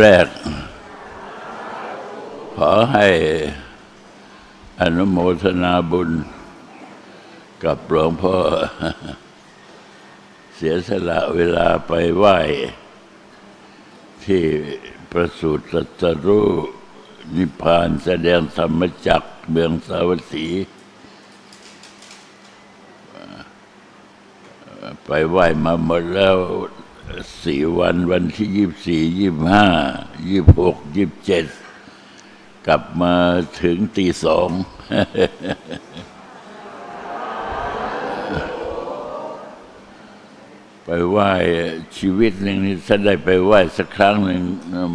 แรก ขอให้อนุโมทนาบุญ กับหลวงพ่อ เสียสละเวลาไปไหว้ ที่ประสูติตรัสรู้นิพพานแสดงธรรมจักเมืองสาวัตถีไปไหว้มาหมดแล้ว สี่วันวันที่ยี่สี่ยี่ห้ายี่หกยี่เจ็ดกลับมาถึงตีสองไปไหว้ชีวิตหนึ่งนี่ถ้าได้ไปไหว้สักครั้งหนึ่ง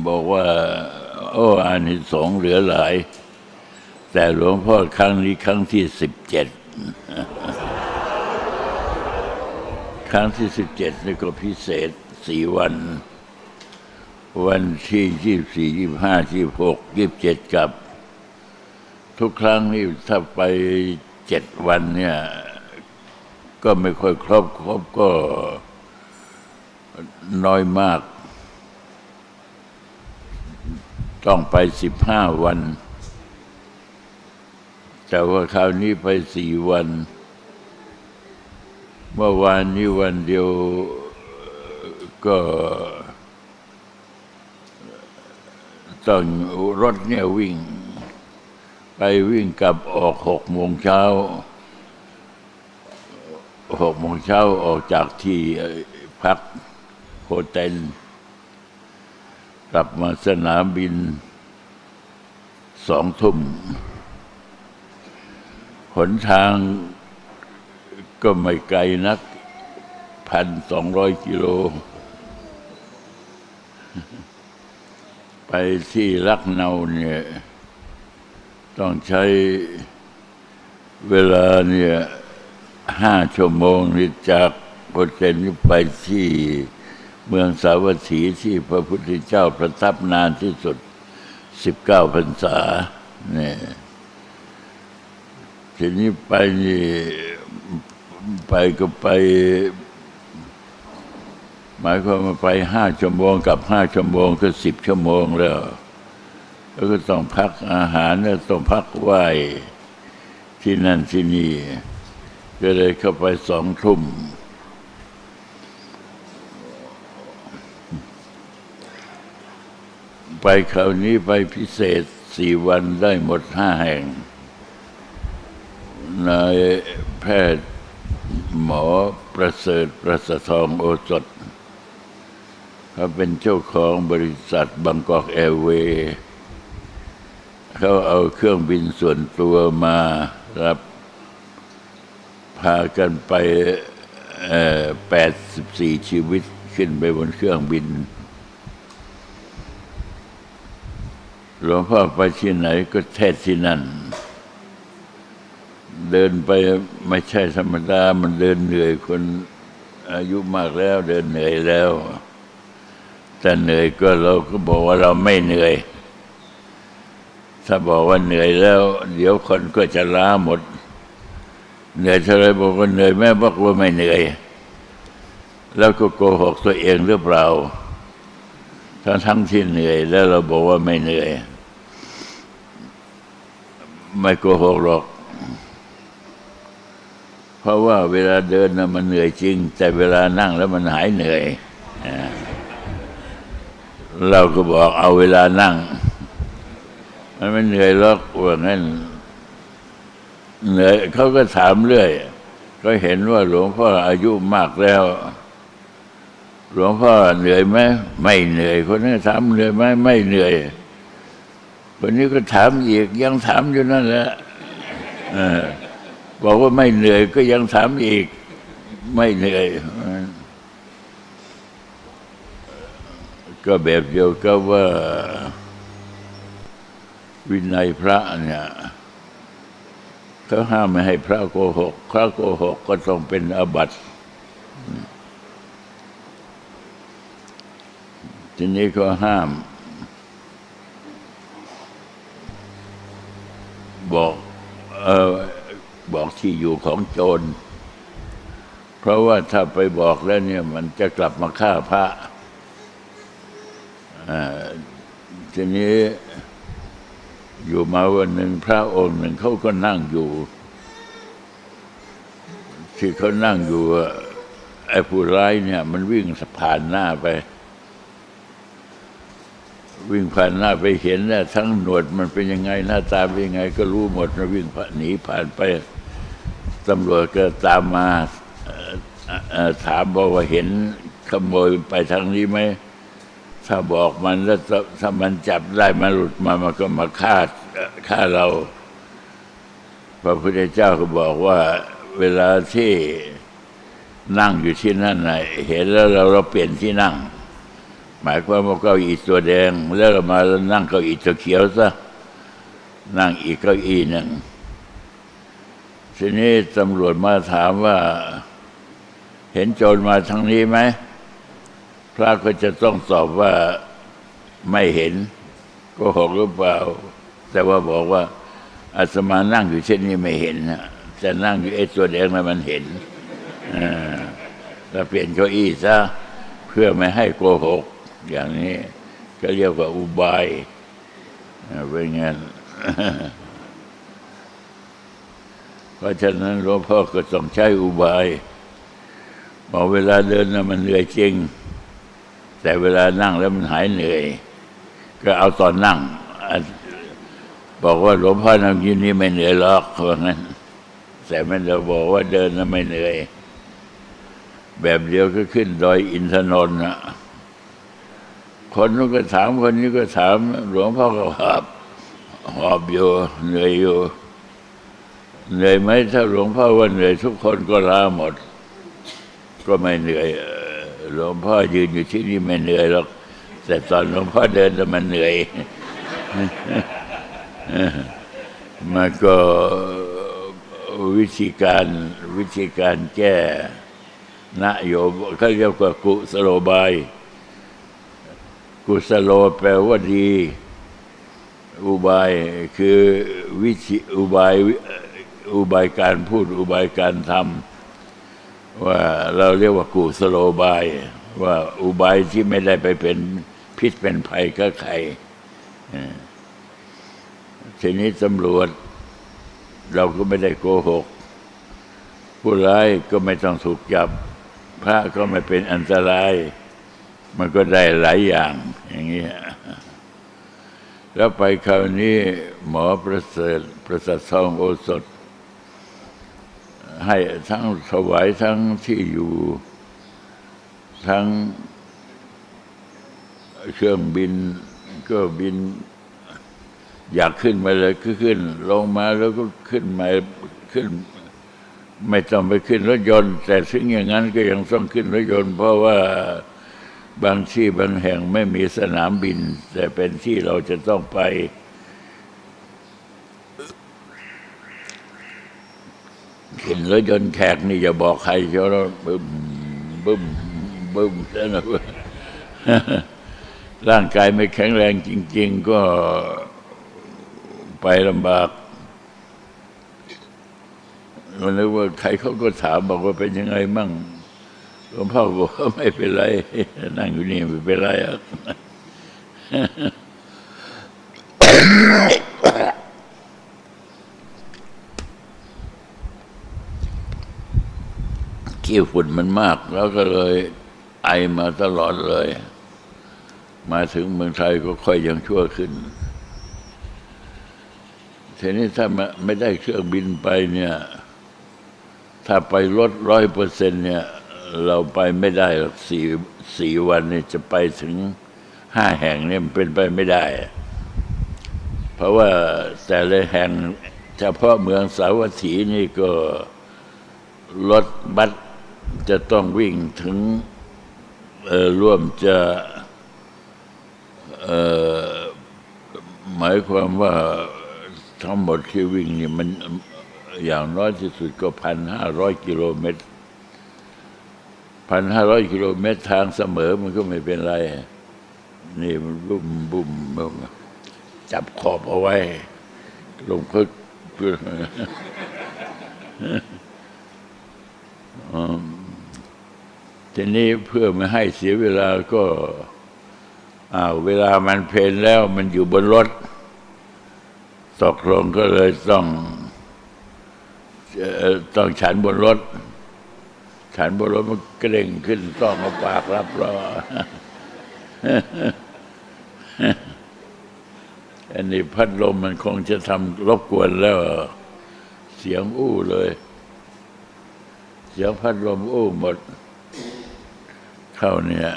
บอกว่า โอ้อานิสงส์เหลือหลาย แต่หลวงพ่อครั้งนี้ครั้งที่สิบเจ็ดครั้งที่สิบเจ็ดนี่ก็พิเศษ สี่วัน วันที่ยี่สี่ยี่ห้ายี่หกยี่เจ็ดกับ ทุกครั้งนี่ถ้าไปเจ็ดวันเนี่ย ก็ไม่ค่อยครบครบก็น้อยมาก ต้องไปสิบห้าวัน แต่ว่าคราวนี้ไปสี่วัน เมื่อวานนี้วันเดียว ก็ต้องรถเนี่ยวิ่ง ไปวิ่งกลับออกหกโมงเช้าหกโมงเช้าออกจากที่พักโฮเทลกลับมาสนามบินสองทุ่มหนทางก็ไม่ไกลนักพันสองร้อยกิโล ไปที่ลักเนาเนี่ย ต้องใช้เวลาเนี่ยห้าชั่วโมงนี่จากโฮเทลนี้ไปที่เมืองสาวัตถีที่พระพุทธเจ้าประทับนานที่สุดสิบเก้าพรรษาเนี่ยทีนี้ไปนี่ไปก็ไป หมายความว่าไปห้าชั่วโมงกับห้าชั่วโมงก็สิบชั่วโมงแล้วแล้วก็ต้องพักอาหารแล้วต้องพักไหวที่นั่นที่นี่ ก็เลยเข้าไปสองทุ่มไปคราวนี้ไปพิเศษสี่วันได้หมดห้าแห่ง นายแพทย์หมอประเสริฐประสทองโอสถ เขาเป็นเจ้าของบริษัทบางกอกแอร์เวย์เขาเอาเครื่องบินส่วนตัวมารับ พากันไปแปดสิบสี่ชีวิตขึ้นไปบนเครื่องบิน หลวงพ่อไปที่ไหนก็เทศที่นั่น เดินไปไม่ใช่ธรรมดา มันเดินเหนื่อยคนอายุมากแล้วเดินเหนื่อยแล้ว แต่เหนื่อยก็เราก็บอกว่าเราไม่เหนื่อย ถ้าบอกว่าเหนื่อยแล้ว เดี๋ยวคนก็จะล้าหมด เหนื่อยเท่าไรบอกว่าเหนื่อยแม่บอกว่าไม่เหนื่อย แล้วก็โกหกตัวเองหรือเปล่าทั้งทั้งที่เหนื่อย แล้วเราบอกว่าไม่เหนื่อย ไม่โกหกหรอก เพราะว่าเวลาเดินนะมันเหนื่อยจริง แต่เวลานั่งแล้วมันหายเหนื่อย เราก็บอกเอาเวลานั่ง มันไม่เหนื่อยหรอกว่างั้นเหนื่อยเขาก็ถามเรื่อย ก็เห็นว่าหลวงพ่ออายุมากแล้ว หลวงพ่อเหนื่อยไหมไม่เหนื่อย คนนี้ถามเหนื่อยไหมไม่เหนื่อย คนนี้ก็ถามอีกยังถามอยู่นั่นแหละบอกว่าไม่เหนื่อยก็ยังถามอีก ไม่เหนื่อย ก็แบบเดียวกับว่า วินัยพระเนี่ยเขาห้ามไม่ให้พระโกหก พระโกหกก็ต้องเป็นอบัติทีนี้ก็ห้าม บอกเออบอกที่อยู่ของโจร เพราะว่าถ้าไปบอกแล้วเนี่ย มันจะกลับมาฆ่าพระ ทีนี้อยู่มาวันหนึ่งพระองค์หนึ่งเขาก็นั่งอยู่ ที่เขานั่งอยู่ไอ้ผู้ร้ายเนี่ย มันวิ่งผ่านหน้าไป วิ่งผ่านหน้าไปเห็นนะทั้งหนวดมันเป็นยังไงหน้าตาเป็นยังไง ก็รู้หมดนะวิ่งผ่านหนีผ่านไปตำรวจก็ตามมาถามบอกว่าเห็นขโมยไปทางนี้ไหม ถ้าบอกมันแล้วถ้ามันจับได้มันหลุดมามันก็มาฆ่าฆ่าเรา พระพุทธเจ้าก็บอกว่า เวลาที่นั่งอยู่ที่นั่นน่ะเห็นแล้วเราเราเปลี่ยนที่นั่ง หมายความว่าเก้าอี้ตัวแดง แล้วเรามานั่งเก้าอี้ตัวเขียวซะนั่งอีกเก้าอี้หนึ่งทีนี้ตำรวจมาถามว่า เห็นโจรมาทางนี้ไหม ระก็จะต้องตอบว่าไม่เห็นโก็หกหรือเปล่า แต่ว่าบอกว่าอาตมานั่งอยู่เช่นนี้ไม่เห็นนะแต่นั่งอยู่ไอ้ตัวแดงนั้นมันเห็นอ่าเปลี่ยนเก้าอี้ซะเพื่อไม่ให้โกหก อย่างนี้ ก็เรียกว่าอุบายอ่าเป็นงั้นเพราะฉะนั้นหลวงพ่อก็ต้องใช้อุบายบอกเวลาเดินนะมันเหนื่อยจริง แต่เวลานั่งแล้วมันหายเหนื่อย ก็เอาตอนนั่ง บอกว่าหลวงพ่อนั่งยืนนี่ไม่เหนื่อยหรอกว่างั้น แต่ม่ได้บอกว่าเดินแล้วไม่เหนื่อย แบบเดียวก็ขึ้นดอยอินทนนท์นะคนนู้นก็ถามคนนี้ก็ถาม หลวงพ่อก็หอบหอบอยู่เหนื่อยอยู่เหนื่อยไหมถ้าหลวงพ่อว่าเหนื่อยทุกคนก็ลาหมด ก็ไม่เหนื่อย หลวงพ่อยืนอยู่ที่นี่ไม่เหนื่อยหรอกแต่ตอนหลวงพ่อเดินน่ะมันเหนื่อย มันก็วิธีการวิธีการแก้นะโยมเขาเรียกว่ากุสโลบาย กุสโลแปลว่าดี อุบายคือวิธีอุบายอุบายการพูดอุบายการทำ ว่าเราเรียกว่ากุสโลบาย ว่าอุบายที่ไม่ได้ไปเป็นพิษเป็นภัยกับใครทีนี้ตำรวจ เราก็ไม่ได้โกหก ผู้ร้ายก็ไม่ต้องถูกจับ พระก็ไม่เป็นอันตราย มันก็ได้หลายอย่างอย่างเงี้แล้วไปคราวนี้หมอประเสริฐประเสริฐทองโอสถ ให้ทั้งถวายทั้งที่อยู่ทั้งเครื่องบินก็บิน อยากขึ้นมาเลยก็ขึ้น ลงมาแล้วก็ขึ้นมาขึ้น ไม่ต้องไปขึ้นรถยนต์ แต่ถึงอย่างนั้นก็ยังต้องขึ้นรถยนต์ เพราะว่าบางที่บางแห่งไม่มีสนามบิน แต่เป็นที่เราจะต้องไป ขึ้นรถยนต์แขกนี่อย่าบอกใครเชียวบึ้มบึ้มบึ้มแล้วนะร่างกายไม่แข็งแรงจริง ๆ ก็ไปลำบากมันนึกว่าใครเขาก็ถามบอกว่าเป็นยังไงมั่งหลวงพ่อบอกว่าไม่เป็นไร นั่งอยู่นี่ไม่เป็นไรอะ ขี้ฝุ่นมันมาก แล้วก็เลยไอมาตลอดเลย มาถึงเมืองไทยก็ค่อยยังชั่วขึ้นทีนี้ถ้าไม่ได้เครื่องบินไปเนี่ย ถ้าไปรถร้อยเปอร์เซ็นเนี่ย เราไปไม่ได้หรอกสี่สี่วันเนี่ยจะไปถึงห้าแห่งเนี่ยมันเป็นไปไม่ได้ เพราะว่าแต่ละแห่งเฉพาะเมืองสาวัตถีนี่ก็รถบัส จะต้องวิ่งถึงร่วมจะหมายความว่าทั้งหมดที่วิ่งนี่มันอย่างน้อยที่สุดก็พันห้าร้อยกิโลเมตรพันห้าร้อยกิโลเมตรทางเสมอมันก็ไม่เป็นไร นี่มันบุ้มบุ้มบุ้มจับขอบเอาไว้ ลงพึกเพื่อ ทีนี้เพื่อไม่ให้เสียเวลาก็อ้าเวลามันเพลนแล้วมันอยู่บนรถตกลงก็เลยต้องเอ่อต้องฉันบนรถ ฉันบนรถมันเกร็งขึ้นต้องเอาปากรับรออันนี้พัดลมมันคงจะทำรบกวนแล้ว เสียงอู้เลย เสียงพัดลมอู้หมด เข้าเนี่ย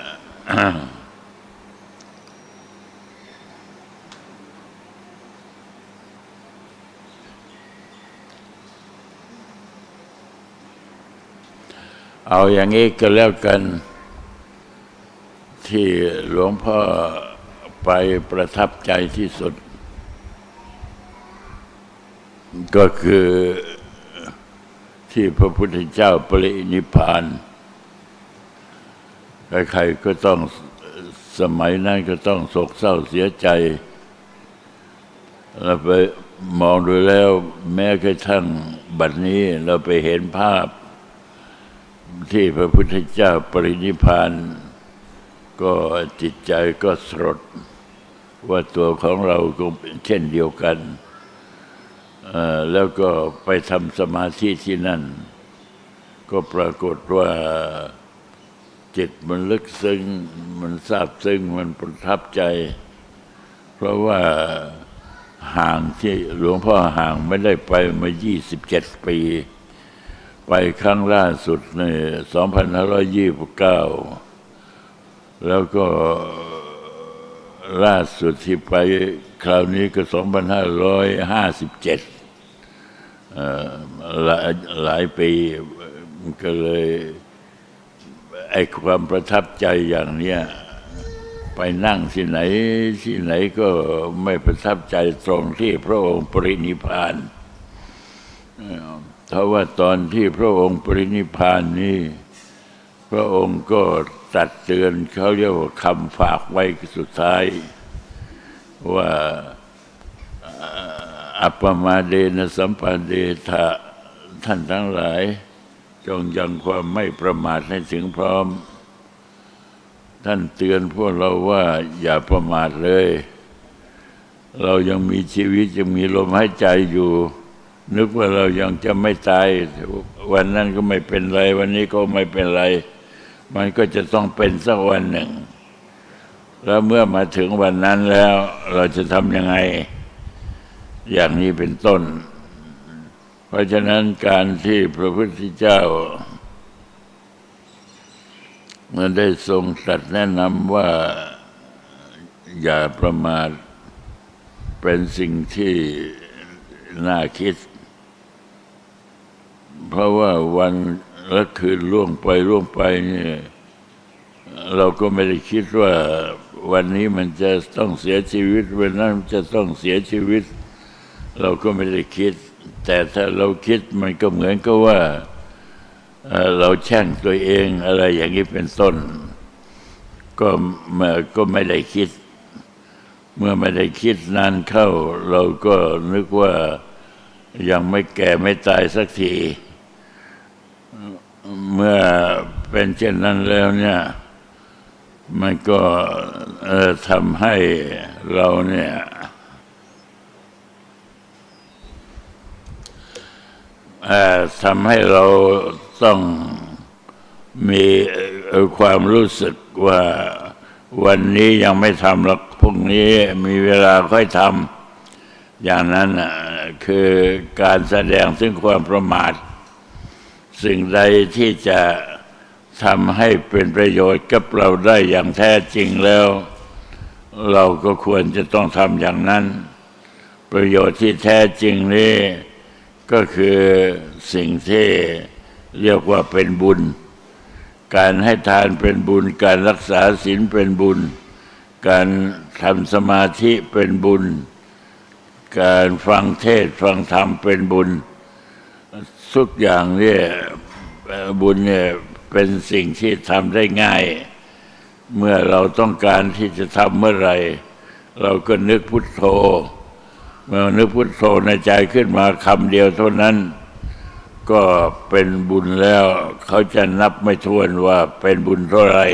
เอาอย่างนี้ก็แล้วกัน ที่หลวงพ่อไปประทับใจที่สุด ก็คือที่พระพุทธเจ้าปรินิพพาน ใครๆก็ต้องสมัยนั้นก็ต้องโศกเศร้าเสียใจเราไปมองดูแล้วแม้กระทั่งบัดนี้เราไปเห็นภาพ ที่พระพุทธเจ้าปรินิพานก็จิตใจก็สลดว่าตัวของเราก็เป็นเช่นเดียวกัน แล้วก็ไปทำสมาธิที่นั่น ก็ปรากฏว่า จิตมันลึกซึ้ง มันซาบซึ้ง มันประทับใจ เพราะว่าห่างที่หลวงพ่อห่างไม่ได้ไปมา 27 ปี ไปครั้งล่าสุดใน2529 แล้วก็ล่าสุดที่ไปคราวนี้ก็ 2557เอ่อหลายหลายปีก็เลย ไอ้ความประทับใจอย่างเนี้ยไปนั่งที่ไหนที่ไหนก็ไม่ประทับใจตรงที่พระองค์ปรินิพานเพราะว่าตอนที่พระองค์ปรินิพานนี้พระองค์ก็ตัดเตือนเขาเรียกว่าคำฝากไว้สุดท้าย ว่าอัปปมาเดนะสัมปันเดทะท่านทั้งหลาย จงยังความไม่ประมาทให้ถึงพร้อม ท่านเตือนพวกเราว่าอย่าประมาทเลย เรายังมีชีวิตยังมีลมหายใจอยู่ นึกว่าเรายังจะไม่ตาย วันนั้นก็ไม่เป็นไร วันนี้ก็ไม่เป็นไร มันก็จะต้องเป็นสักวันหนึ่ง แล้วเมื่อมาถึงวันนั้นแล้ว เราจะทำยังไง อย่างนี้เป็นต้น เพราะฉะนั้นการที่พระพุทธเจ้ามันได้ทรงตรัสแนะนำว่าอย่าประมาทเป็นสิ่งที่น่าคิด เพราะว่าวันและคืนล่วงไปล่วงไปนี่เราก็ไม่ได้คิดว่าวันนี้มันจะต้องเสียชีวิตวันนั้นจะต้องเสียชีวิต เราก็ไม่ได้คิด แต่ถ้าเราคิดมันก็เหมือนกับว่าเราแช่งตัวเองอะไรอย่างนี้เป็นต้น ก็ม่ก็ไม่ได้คิด เมื่อไม่ได้คิดนานเข้า เราก็นึกว่ายังไม่แก่ไม่ตายสักที เมื่อเป็นเช่นนั้นแล้วเนี่ย มันก็ทำให้เราเนี่ย เอ่อ ทำให้เราต้องมีความรู้สึกว่าวันนี้ยังไม่ทำหรอกพรุ่งนี้มีเวลาค่อยทำอย่างนั้นน่ะคือการแสดงซึ่งความประมาท สิ่งใดที่จะทำให้เป็นประโยชน์กับเราได้อย่างแท้จริงแล้ว เราก็ควรจะต้องทำอย่างนั้น ประโยชน์ที่แท้จริงนี้ ก็คือสิ่งที่เรียกว่าเป็นบุญ การให้ทานเป็นบุญ การรักษาศีลเป็นบุญ การทำสมาธิเป็นบุญ การฟังเทศฟังธรรมเป็นบุญ ทุกอย่างเนี่ยบุญเนี่ยเป็นสิ่งที่ทำได้ง่าย เมื่อเราต้องการที่จะทำเมื่อไร เราก็นึกพุทโธ เมื่อนึกพุทโธในใจขึ้นมาคำเดียวเท่านั้น ก็เป็นบุญแล้ว เขาจะนับไม่ถ้วนว่าเป็นบุญเท่าไหร่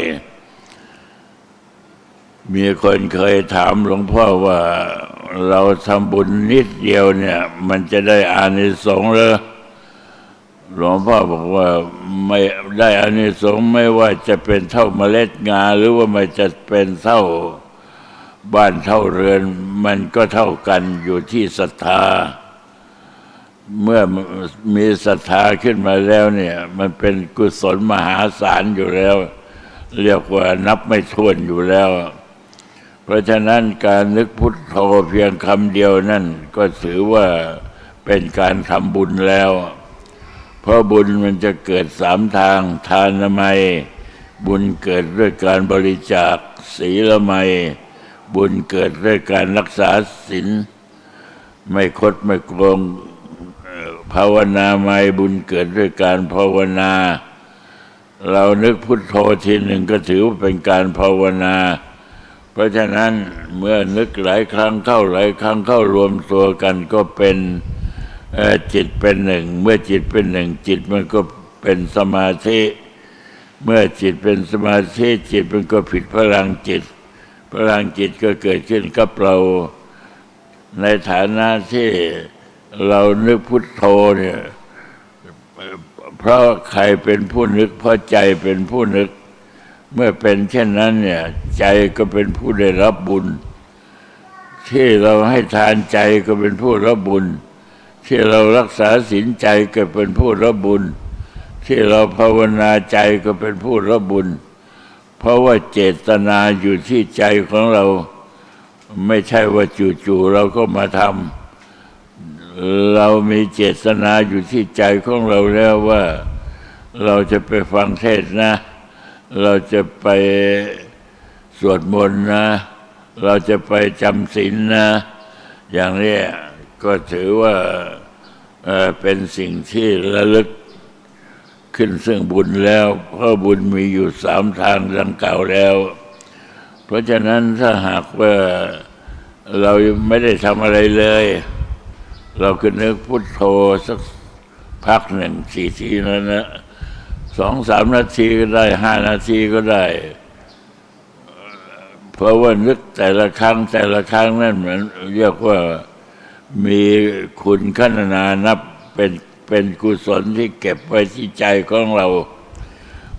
มีคนเคยถามหลวงพ่อว่าเราทำบุญนิดเดียวเนี่ย มันจะได้อานิสงส์เหรอหลวงพ่อบอกว่าไม่ได้อานิสงส์ไม่ว่าจะเป็นเท่าเมล็ดงา หรือว่ามันจะเป็นเท่า บ้านเท่าเรือนมันก็เท่ากันอยู่ที่ศรัทธา เมื่อมีศรัทธาขึ้นมาแล้วเนี่ย มันเป็นกุศลมหาศาลอยู่แล้ว เรียกว่านับไม่ถ้วนอยู่แล้ว เพราะฉะนั้นการนึกพุทโธเพียงคำเดียวนั่นก็ถือว่าเป็นการทำบุญแล้ว เพราะบุญมันจะเกิดสามทางทานนามัยบุญเกิดด้วยการบริจาคศีลไมย บุญเกิดด้วยการรักษาศีลไม่คดไม่โกงภาวนาไม่บุญเกิดด้วยการภาวนา เรานึกพุทโธทีหนึ่งก็ถือว่าเป็นการภาวนา เพราะฉะนั้นเมื่อนึกหลายครั้งเข้าหลายครั้งเข้ารวมตัวกันก็เป็นจิตเป็นหนึ่ง เมื่อจิตเป็นหนึ่ง จิตมันก็เป็นสมาธิ เมื่อจิตเป็นสมาธิจิตมันก็ผิดพลังจิต พลังจิตก็เกิดขึ้นกับเราในฐานะที่เรานึกพุทโธเนี่ยเพราะใครเป็นผู้นึก เพราะใจเป็นผู้นึก เมื่อเป็นเช่นนั้นเนี่ย ใจก็เป็นผู้ได้รับบุญ ที่เราให้ทานใจก็เป็นผู้รับบุญ ที่เรารักษาศีลใจก็เป็นผู้รับบุญ ที่เราภาวนาใจก็เป็นผู้รับบุญ เพราะว่าเจตนาอยู่ที่ใจของเรา ไม่ใช่ว่าจู่ๆเราก็มาทำเรามีเจตนาอยู่ที่ใจของเราแล้วว่า เราจะไปฟังเทศนะ เราจะไปสวดมนต์นะ เราจะไปจำศีลนะ อย่างนี้ก็ถือว่าเป็นสิ่งที่ระลึก ขึ้นซึ่งบุญแล้วเพราะบุญมีอยู่สามทางดังกล่าวแล้ว เพราะฉะนั้นถ้าหากว่าเราไม่ได้ทำอะไรเลย เราก็นึกพุทโธสักพักหนึ่งสี่ทีนั้นนะสองสามนาทีก็ได้ห้านาทีก็ได้ เพราะว่านึกแต่ละครั้งแต่ละครั้งนั่นเหมือนเรียกว่ามีคุณขนานับเป็น เป็นกุศลที่เก็บไว้ที่ใจของเรา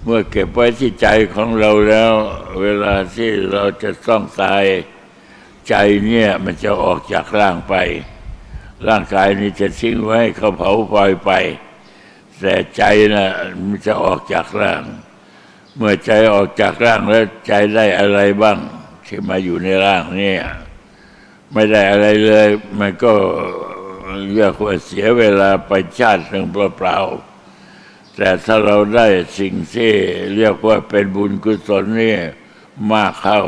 เมื่อเก็บไว้ที่ใจของเราแล้ว เวลาที่เราจะต้องตายใจเนี่ยมันจะออกจากร่างไป ร่างกายนี้จะทิ้งไว้ให้เขาเผาปล่อยไป แต่ใจน่ะมันจะออกจากร่าง เมื่อใจออกจากร่างแล้วใจได้อะไรบ้าง ที่มาอยู่ในร่างเนี่ยไม่ได้อะไรเลย มันก็ เรียกว่าเสียเวลาไปชาติหนึ่งเปล่าๆแต่ถ้าเราได้สิ่งที่เรียกว่าเป็นบุญกุศลนี่มากเข้า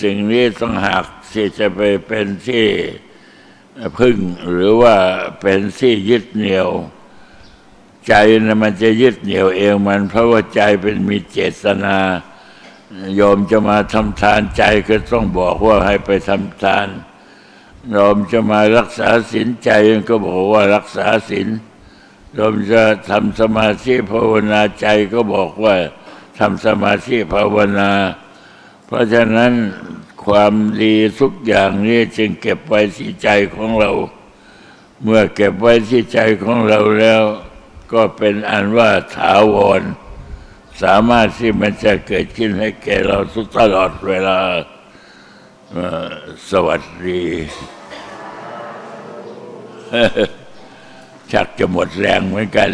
สิ่งนี้ต้องหากที่จะไปเป็นที่พึ่งหรือว่าเป็นที่ยึดเหนี่ยว ใจนะมันจะยึดเหนี่ยวเองมัน เพราะว่าใจเป็นมีเจตนาโยมจะมาทำทานใจก็ต้องบอกว่าให้ไปทำทาน โยมจะมารักษาศีลใจก็บอกว่ารักษาศีลโยมจะทำสมาธิภาวนาใจก็บอกว่าทำสมาธิภาวนา เพราะฉะนั้นความดีทุกอย่างนี้จึงเก็บไว้ที่ใจของเรา เมื่อเก็บไว้ที่ใจของเราแล้ว ก็เป็นอันว่าถาวร สามารถที่มันจะเกิดขึ้นให้แก่เราทุกตลอดเวลา สวัสดีชักจะหมดแรงเหมือนกัน